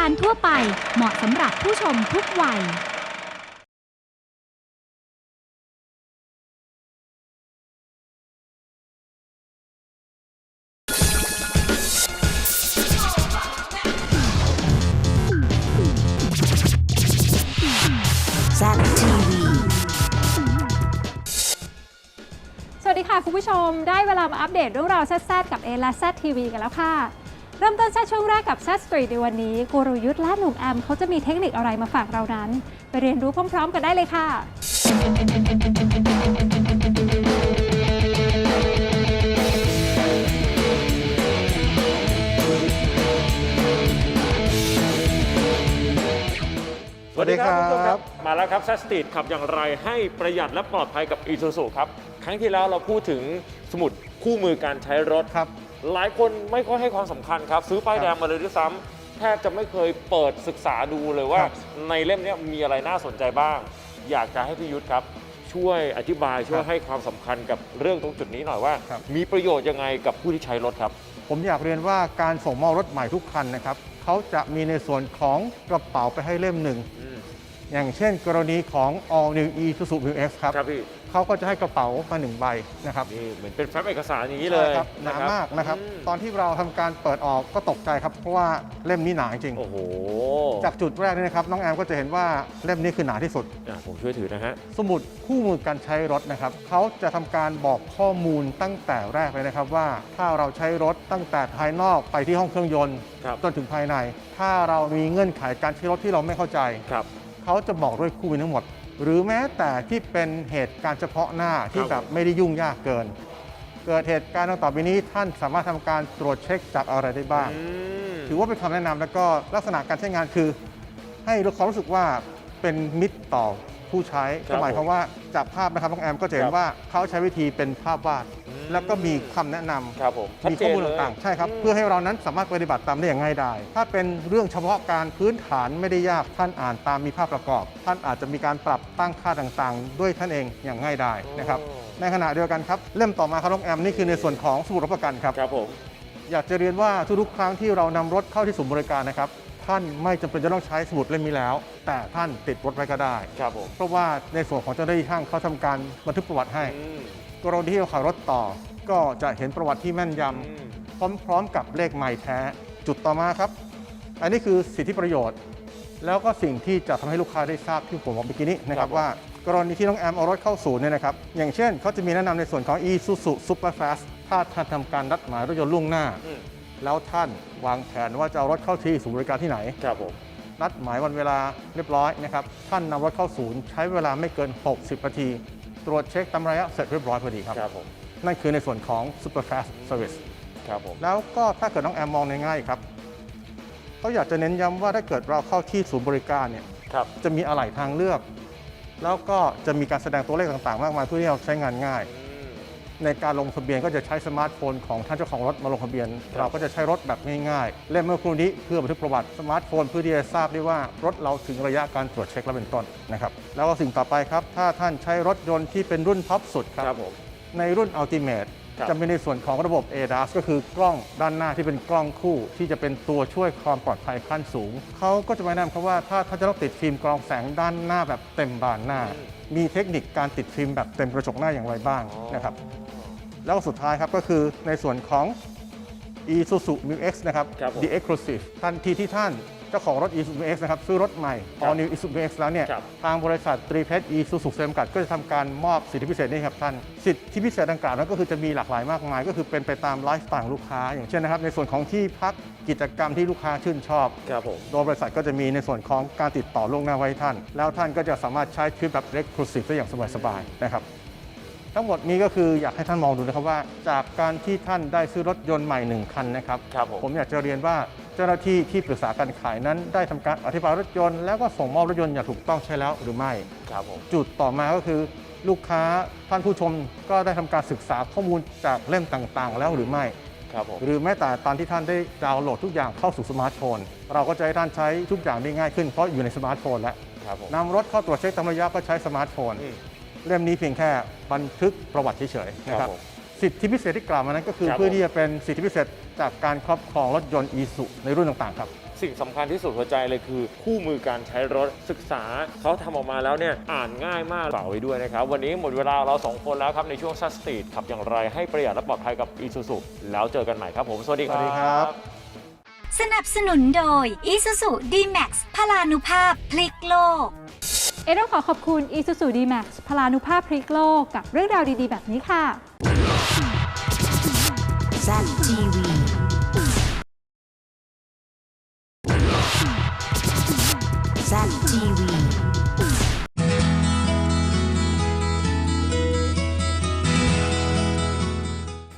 การทั่วไปเหมาะสำหรับผู้ชมทุกวัย Zap TV. สวัสดีค่ะ คุณผู้ชมได้เวลามาอัปเดตเรื่องราวแซ่บๆกับเอและแซทีวีกันแล้วค่ะ เริ่มต้นแซ่บช่วงแรกกับแซสตรีในวันนี้กูรุยุทธและหนุ่มแอมเขาจะมีเทคนิคอะไรมาฝากเรานั้น ไปเรียนรู้พร้อม ๆ กันได้เลยค่ะ สวัสดีครับ ณผู้ชมมาแล้วครับแซสตีดขับอย่างไรให้ประหยัดและปลอดภัยกับอีซูซูครับ ครั้งที่แล้วเราพูดถึงสมุดคู่มือการใช้รถ ครับ หลายคนไม่ค่อยให้ความสำคัญครับ ซื้อป้ายแดงมาเลยด้วยซ้ำแทบจะไม่เคยเปิดศึกษาดูเลยว่า ครับในเล่มเนี้ยมีอะไรน่าสนใจบ้าง อยากจะให้พี่ยุทธครับ ช่วยอธิบายช่วยให้ความสำคัญกับเรื่องตรงจุดนี้หน่อยว่า ครับ มีประโยชน์ยังไงกับผู้ที่ใช้รถครับ ผมอยากเรียนว่าการส่งมอบรถใหม่ทุกคันนะครับเขาจะมีในส่วนของกระเป๋าไปให้เล่มหนึ่ง อย่างเช่นกรณีของ All New Isuzu Mu X ครับ ครับพี่ เขาก็จะให้กระเป๋ามาหนึ่งใบนะครับนี่เหมือนเป็นแฟ้มเอกสารอย่างนี้เลยใช่ครับหนาะครับมากนะครับอืมตอนที่เราทำการเปิดออกก็ตกใจครับ เพราะว่าเล่มนี้หนาจริงโอ้โหจากจุดแรกนี่นะครับน้องแอมก็จะเห็นว่าเล่มนี้คือหนาที่สุดอะผมช่วยถือนะฮะสมุดคู่มือการใช้รถนะครับเขาจะทำการบอกข้อมูลตั้งแต่แรกเลยนะครับว่า ถ้าเราใช้รถตั้งแต่ภายนอกไปที่ห้องเครื่องยนต์ครับจนถึงภายใน ถ้าเรามีเงื่อนไขการใช้รถที่เราไม่เข้าใจครับเขาจะบอกด้วยคู่มือทั้งหมด หรือแม้แต่ที่เป็นเหตุการณ์เฉพาะหน้าที่ครับแบบไม่ได้ยุ่งยากเกิน เกิดเหตุการณ์ดังต่อไปนี้ท่านสามารถทำการตรวจเช็คจากอะไรได้บ้างอืมถือว่าเป็นคำแนะนำแล้วก็ลักษณะการใช้งานคือ ให้รู้ความรู้สึกว่าเป็นมิตรต่อผู้ใช้ครับก็หมายความว่าจากภาพนะครับน้องแอมก็จะเห็ครันบว่าเขาใช้วิธีเป็นภาพวาดอืม แล้วก็มีคำแนะนำครับผมมีข้อมูลต่างๆ ใช่ครับ เพื่อให้เรานั้นสามารถปฏิบัติตามได้อย่างง่ายดายถ้าเป็นเรื่องเฉพาะการพื้นฐานไม่ได้ยากท่านอ่านตามมีภาพประกอบ ท่านอาจจะมีการปรับตั้งค่าต่างๆ ด้วยท่านเองอย่างง่ายดายนะครับ ในขณะเดียวกันครับเล่มต่อมาครับน้องแอมนี่คือในส่วนของสมุดรับประกันครับ ครับผม อยากจะเรียนว่าทุกๆครั้งที่เรานำรถเข้าที่ศูนย์บริการนะครับ ท่านไม่จำเป็นจะต้องใช้สมุดเล่มนี้แล้ว แต่ท่านติดรถไว้ก็ได้ ครับผมเพราะว่าในส่วนของเจ้าหน้าที่ช่างเขาทำการบันทึกประวัติให้ อืม กรณีที่เราขับรถต่อ ก็จะเห็นประวัติที่แม่นยำอืมพร้อมๆกับเลขไมล์แท้ จุดต่อมาครับ อันนี้คือสิทธิประโยชน์ แล้วก็สิ่งที่จะทำให้ลูกค้าได้ทราบที่ผมบอกเมื่อกี้นี้นะครับว่ากรณีที่น้องแอมเอารถเข้าศูนย์เนี่ยนะครับ อย่างเช่นเขาจะมีแนะนำในส่วนของ Isuzu Superfast ถ้าท่านทำการนัดหมายรถยนต์ล่วงหน้าอืมแล้วท่านวางแผนว่าจะเอารถเข้าที่ศูนย์บริการที่ไหนครับผมนัดหมายวันเวลาเรียบร้อยนะครับท่านนำรถเข้าศูนย์ใช้เวลาไม่เกิน 60นาที ตรวจเช็คตามระยะเสร็จเรียบร้อยพอดีครับ ครับผมนั่นคือในส่วนของ Superfast Service ครับผมแล้วก็ถ้าเกิดน้องแอมมองในง่ายครับก็อยากจะเน้นย้ำว่าถ้าเกิดเราเข้าที่ศูนย์บริการเนี่ยครับจะมีอะไหล่ทางเลือก แล้วก็จะมีการแสดงตัวเลขต่างๆ มากมายเพื่อที่เราใช้งานง่ายอืม ในการลงทะเบียนก็จะใช้สมาร์ทโฟนของท่านเจ้าของรถมาลงทะเบียนครับเราก็จะใช้รถแบบง่ายๆเล่มเมื่อครู่นี้เพื่อบันทึกประวัติสมาร์ทโฟนเพื่อที่จะทราบได้ว่ารถเราถึงระยะการตรวจเช็คแล้วเป็นต้นนะครับแล้วก็สิ่งต่อไปครับ ถ้าท่านใช้รถยนต์ที่เป็นรุ่นท็อปสุดคครัรับบผมในรุ่น Ultimate ครับ จะมีในส่วนของระบบ ADAS ก็คือกล้องด้านหน้าที่เป็นกล้องคู่ ที่จะเป็นตัวช่วยความปลอดภัยขั้นสูง เขาก็จะมาแนะนำครับว่าถ้าท่านจะต้องติดฟิล์มกรองแสงด้านหน้าแบบเต็มบานหน้า มีเทคนิคการติดฟิล์มแบบเต็มกระจกหน้าอย่างไรบ้างนะครับ แล้วก็สุดท้ายครับก็คือในส่วนของ Isuzu Mu X นะครับ ครับผม The Exclusive ทันทีที่ท่านเจ้าของรถ Isuzu Mu X นะครับซื้อรถใหม่ ครับ All New Isuzu Mu X แล้วเนี่ย ครับ ทางบริษัทตรีเพชร Isuzu จำกัดก็จะทำการมอบสิทธิพิเศษนี้ครับท่าน สิทธิพิเศษดังกล่าวนั้นก็คือจะมีหลากหลายมากมาย ก็คือเป็นไปตามไลฟ์สไตล์ของลูกค้า อย่างเช่นนะครับในส่วนของที่พักกิจกรรมที่ลูกค้าชื่นชอบ ครับผม โดยบริษัทก็จะมีในส่วนของการติดต่อล่วงหน้าไว้ให้ท่าน แล้วท่านก็จะสามารถใช้ชีวิตแบบเล็กครูซีฟได้อย่างสบายๆนะครับ ทั้งหมดนี้ก็คืออยากให้ท่านมองดูนะครับว่า จากการที่ท่านได้ซื้อรถยนต์ใหม่หนึ่งคันนะครับครับผม ผมอยากจะเรียนว่าเจ้าหน้าที่ที่ปรึกษาการขายนั้น ได้ทำการอธิบายรถยนต์แล้วก็ส่งมอบรถยนต์อย่างถูกต้องใช่แล้วหรือไม่ ครับผม จุดต่อมาก็คือ ลูกค้าท่านผู้ชมก็ได้ทำการศึกษาข้อมูลจากเล่มต่างๆ แล้วหรือไม่ ครับผม หรือแม้แต่ตอนที่ท่านได้ดาวน์โหลดทุกอย่างเข้าสู่สมาร์ทโฟนเราก็จะให้ท่านใช้ทุกอย่างได้ง่ายขึ้นเพราะอยู่ในสมาร์ทโฟนแล้วครับผม นำรถเข้าตรวจเช็คตามระยะก็ใช้สมาร์ทโฟน อืม เล่มนี้เพียงแค่บันทึกประวัติเฉยๆนะคครัรับบผมสิทธิพิเศษที่กล่าวมานั้นก็คือครับ เพื่อที่จะเป็นสิทธิพิเศษจากการครอบครองรถยนต์อีสุในรุ่นต่างๆครับ สิ่งสำคัญที่สุดหัวใจเลยคือ คู่มือการใช้รถศึกษา เขาทำออกมาแล้วเนี่ยอ่านง่ายมากฝากไว้ด้วยนะครับ วันนี้หมดเวลาเราสองคนแล้วครับ ในช่วงซัสตีดขับอย่างไรให้ประหยัดและปลอดภัยกับ Isuzu แล้วเจอกันใหม่ครับผม สวัสดีคสวัรัสดีครับบสนับสนุนโดย Isuzu D-Max พลานุภาพพลิกโลก เอต้องขอขอบคุณ Isuzu D-Max พลานุภาพพลิกโลกกับเรื่องราวดีๆ แบบนี้ค่ะ Zap TV Zap TV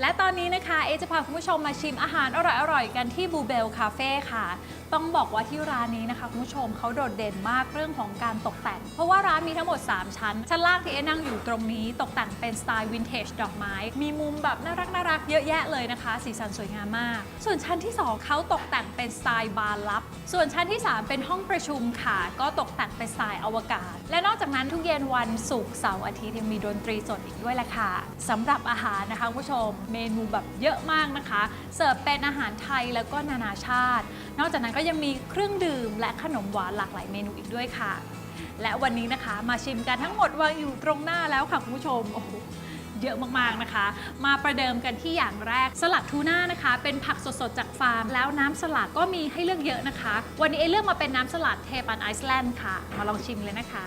และตอนนี้นะคะ เอจะพาคุณผู้ชมมาชิมอาหารอร่อยๆ กันที่บูเบลคาเฟ่ค่ะ ต้องบอกว่าที่ร้านนี้นะคะคุณผู้ชมเขาโดดเด่นมากเรื่องของการตกแต่ง เพราะว่าร้านมีทั้งหมด 3 ชั้น ชั้นล่างที่เอนั่งอยู่ตรงนี้ตกแต่งเป็นสไตล์วินเทจดอกไม้ มีมุมแบบน่ารักน่ารักเยอะแยะเลยนะคะ สีสันสวยงามมาก ส่วนชั้นที่ 2เขาตกแต่งเป็นสไตล์บาร์ลับ ส่วนชั้นที่ 3 เป็นห้องประชุมค่ะ ก็ตกแต่งเป็นสไตล์อวกาศ และนอกจากนั้นทุกเย็นวันศุกร์เสาร์อาทิตย์ยังมีดนตรีสดอีกด้วยแหละค่ะสำหรับอาหารนะคะคุณผู้ชม เมนูแบบเยอะมากนะคะ เสิร์ฟเป็นอาหารไทยแล้วก็นานาชาตินอกจากนั้นก็ยังมีเครื่องดื่มและขนมหวานหลากหลายเมนูอีกด้วยค่ะ และวันนี้นะคะมาชิมกันทั้งหมดวางอยู่ตรงหน้าแล้วค่ะคุณผู้ชมโอ้โหเยอะมากๆนะคะ มาประเดิมกันที่อย่างแรกสลัดทูน่านะคะ เป็นผักสดๆจากฟาร์ม แล้วน้ำสลัดก็มีให้เลือกเยอะนะคะ วันนี้เอเลือกมาเป็นน้ำสลัดเทปันไอซ์แลนด์ค่ะ มาลองชิมเลยนะคะ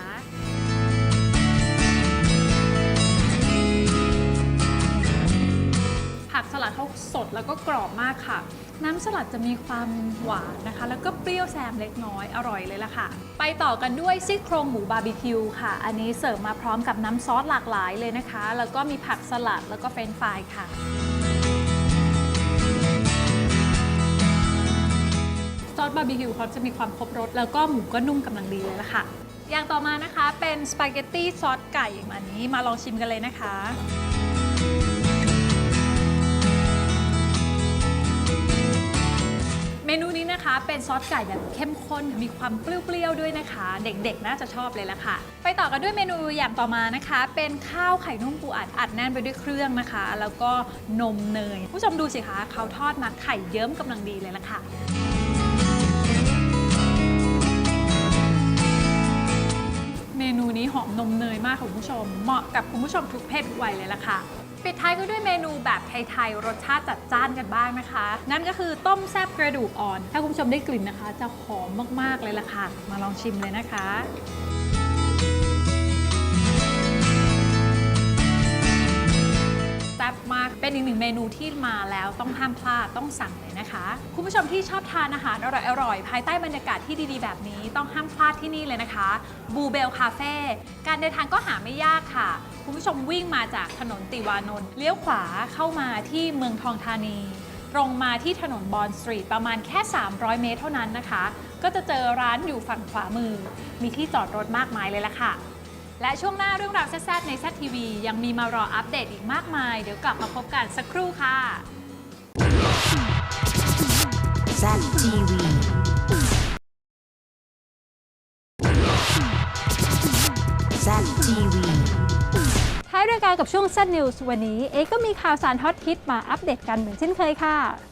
ผักสลัดเขาสดแล้วก็กรอบมากค่ะ น้ำสลัดจะมีความหวานนะคะ แล้วก็เปรี้ยวแซมเล็กน้อยอร่อยเลยล่ะค่ะ ไปต่อกันด้วยซี่โครงหมูบาร์บีคิวค่ะ อันนี้เสิร์ฟมาพร้อมกับน้ำซอสหลากหลายเลยนะคะ แล้วก็มีผักสลัดแล้วก็เฟรนฟรายค่ะ ซอสบาร์บีคิวเขาจะมีความครบรสแล้วก็หมูก็นุ่มกำลังดีเลยล่ะค่ะ อย่างต่อมานะคะเป็นสปาเกตตี้ซอสไก่อันนี้มาลองชิมกันเลยนะคะ ซอสไก่แบบเข้มข้นมีความเปรี้ยวๆด้วยนะคะ เด็กๆน่าจะชอบเลยละค่ะ ไปต่อกันด้วยเมนูอย่างต่อมานะคะ เป็นข้าวไข่นุ่มปูอัดอัดแน่นไปด้วยเครื่องนะคะ แล้วก็นมเนยผู้ชมดูสิคะเขาทอดมาไข่เยิ้มกำลังดีเลยละค่ะเมนูนี้หอมนมเนยมากค่ะคุณผู้ชม เหมาะกับคุณผู้ชมทุกเพศทุกวัยเลยล่ะค่ะ ปิดท้ายก็ด้วยเมนูแบบไทยๆ รสชาติจัดจ้านกันบ้างนะคะ นั่นก็คือต้มแซ่บกระดูกอ่อน ถ้าคุณผู้ชมได้กลิ่นนะคะ จะหอมมากๆเลยล่ะค่ะ มาลองชิมเลยนะคะ ซ่บมาก เป็นอีกหนึ่งเมนูที่มาแล้วต้องห้ามพลาดต้องสั่งเลยนะคะ คุณผู้ชมที่ชอบทานอาหารอร่อยๆภายใต้บรรยากาศที่ดีๆ แบบนี้ต้องห้ามพลาดที่นี่เลยนะคะบูเบลคาเฟ่การเดินทางก็หาไม่ยากค่ะ คุณผู้ชมวิ่งมาจากถนนติวานนท์เลี้ยวขวาเข้ามาที่เมืองทองธานี ตรงมาที่ถนนบอนสตรีทประมาณแค่ 300 เมตรเท่านั้นนะคะ ก็จะเจอร้านอยู่ฝั่งขวามือ มีที่จอดรถมากมายเลยละค่ะ และช่วงหน้าเรื่องราวแซ่บๆในแซทีวียังมีมารออัปเดตอีกมากมาย เดี๋ยวกลับมาพบกันสักครู่ค่ะ Zap TV Zap TV ท้ายรายการกับช่วง z News วันนี้ เอก็มีข่าวสารฮอตฮิตมาอัปเดตกันเหมือนเช่นเคยค่ะ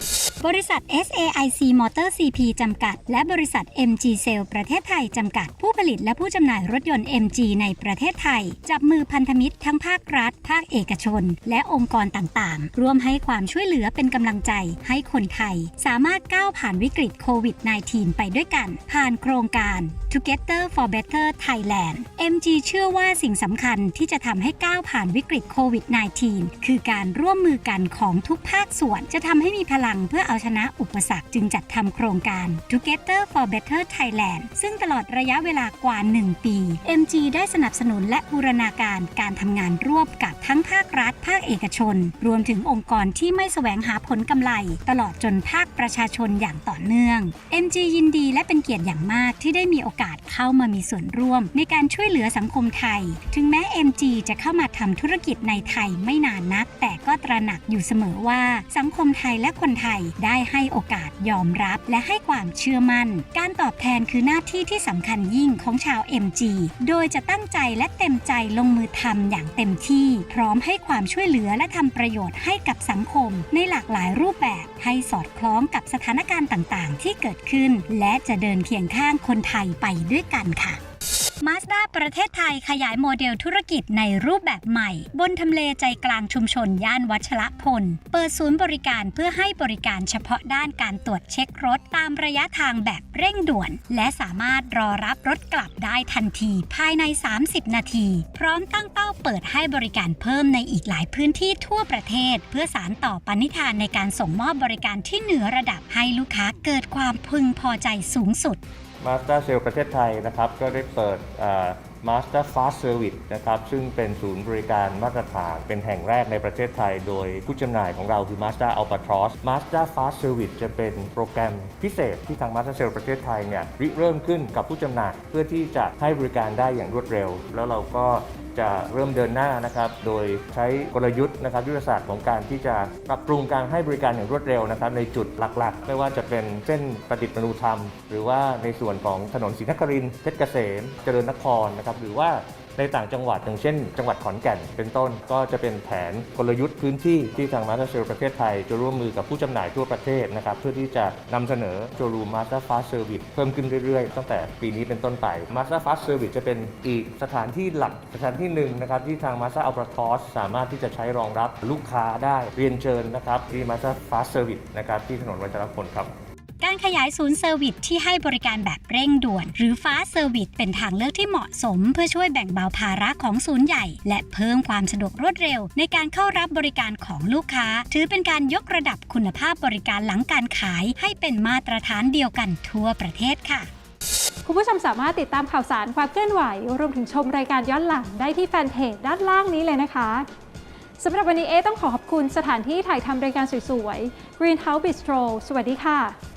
บริษัท SAIC Motor CP จำกัด และบริษัท MG Sale ประเทศไทย จำกัด ผู้ผลิตและผู้จำหน่ายรถยนต์ MG ในประเทศไทย จับมือพันธมิตรทั้งภาครัฐ ภาคเอกชน และองค์กรต่างๆ ร่วมให้ความช่วยเหลือเป็นกำลังใจ ให้คนไทย สามารถก้าวผ่านวิกฤตโควิด -19 ไปด้วยกัน ผ่านโครงการ Together for Better Thailand MG เชื่อว่าสิ่งสำคัญที่จะทำให้ก้าวผ่านวิกฤตโควิด -19 คือการร่วมมือกันของทุกภาคส่วนจะทำให้มีพลังเพื่อเอาชนะอุปสรรคจึงจัดทำโครงการ Together for Better Thailand ซึ่งตลอดระยะเวลากว่า 1 ปี MG ได้สนับสนุนและบูรณาการการทำงานร่วมกับทั้งภาครัฐ ภาคเอกชน รวมถึงองค์กรที่ไม่แสวงหาผลกำไร ตลอดจนภาคประชาชนอย่างต่อเนื่อง MG ยินดีและเป็นเกียรติอย่างมากที่ได้มีโอกาสเข้ามามีส่วนร่วม ในการช่วยเหลือสังคมไทย ถึงแม้ MG จะเข้ามาทำธุรกิจในไทยไม่นานนัก แต่ก็ตระหนักอยู่เสมอว่าสังคมไทยและคนไทยได้ให้โอกาสยอมรับและให้ความเชื่อมั่น การตอบแทนคือหน้าที่ที่สำคัญยิ่งของชาว MG โดยจะตั้งใจและเต็มใจลงมือทำอย่างเต็มที่ พร้อมให้ความช่วยเหลือและทำประโยชน์ให้กับสังคม ในหลากหลายรูปแบบให้สอดคล้องกับสถานการณ์ต่างๆ ที่เกิดขึ้น และจะเดินเคียงข้างคนไทยไปด้วยกันค่ะ มาสด้าประเทศไทยขยายโมเดลธุรกิจในรูปแบบใหม่ บนทำเลใจกลางชุมชนย่านวัชรพล เปิดศูนย์บริการเพื่อให้บริการเฉพาะด้านการตรวจเช็ครถตามระยะทางแบบเร่งด่วน และสามารถรอรับรถกลับได้ทันที ภายใน 30 นาที พร้อมตั้งเป้าเปิดให้บริการเพิ่มในอีกหลายพื้นที่ทั่วประเทศ เพื่อสารต่อปณิธานในการส่งมอบบริการที่เหนือระดับให้ลูกค้าเกิดความพึงพอใจสูงสุด มาสเตอร์เซลประเทศไทยนะครับก็ได้เปิดมาสเตอร์ฟาสเซอร์วิสนะครับซึ่งเป็นศูนย์บริการมาตรฐานเป็นแห่งแรกในประเทศไทย โดยผู้จำหน่ายของเราคือ Master Albatross Master Fast Service จะเป็นโปรแกรมพิเศษที่ทาง Master Sale ประเทศไทยเนี่ยริเริ่มขึ้นกับผู้จำหน่ายเพื่อที่จะให้บริการได้อย่างรวดเร็ว แล้วเราก็ จะเริ่มเดินหน้านะครับ โดยใช้กลยุทธ์นะครับยุทธศาสตร์ของการที่จะปรับปรุงการให้บริการอย่างรวดเร็วนะครับ ในจุดหลักๆ ไม่ว่าจะเป็นเส้นประดิษฐ์มนุธรรม หรือว่าในส่วนของถนนศรีนครินทร์เพชรเกษม เจริญนครนะครับ หรือว่า ในต่างจังหวัดอย่างเช่น จังหวัดขอนแก่นเป็นต้น ก็จะเป็นแผนกลยุทธ์พื้นที่ที่ทางมาสเตอร์เซลประเทศไทย จะร่วมมือกับผู้จำหน่ายทั่วประเทศนะครับเพื่อที่จะนำเสนอโชว์รูมมาสเตอร์ฟาสเซอร์วิสเพิ่มขึ้นเรื่อยๆ ตั้งแต่ปีนี้เป็นต้นไปมาสเตอร์ฟาสเซอร์วิสจะเป็นอีกสถานที่หลักสถานที่หนึ่งนะครับที่ทางมาสเตอร์อัลปรทอสสามารถที่จะใช้รองรับลูกค้าได้เรียนเชิญนะครับที่มาสเตอร์ฟาสเซอร์วิสนะครับที่ถนนวัชรพลครับ การขยายศูนย์เซอร์วิสที่ให้บริการแบบเร่งด่วน หรือฟ้าเซอร์วิสเป็นทางเลือกที่เหมาะสม เพื่อช่วยแบ่งเบาภาระของศูนย์ใหญ่ และเพิ่มความสะดวกรวดเร็ว ในการเข้ารับบริการของลูกค้า ถือเป็นการยกระดับคุณภาพบริการหลังการขาย ให้เป็นมาตรฐานเดียวกันทั่วประเทศค่ะคุณผู้ชมสามารถติดตามข่าวสารความเคลื่อนไหว รวมถึงชมรายการย้อนหลังได้ที่แฟนเพจด้านล่างนี้เลยนะคะสำหรับวันนี้เอต้องขอขอบคุณสถานที่ถ่ายทำรายการสวยๆ Greenhouse Bistro สวัสดีค่ะ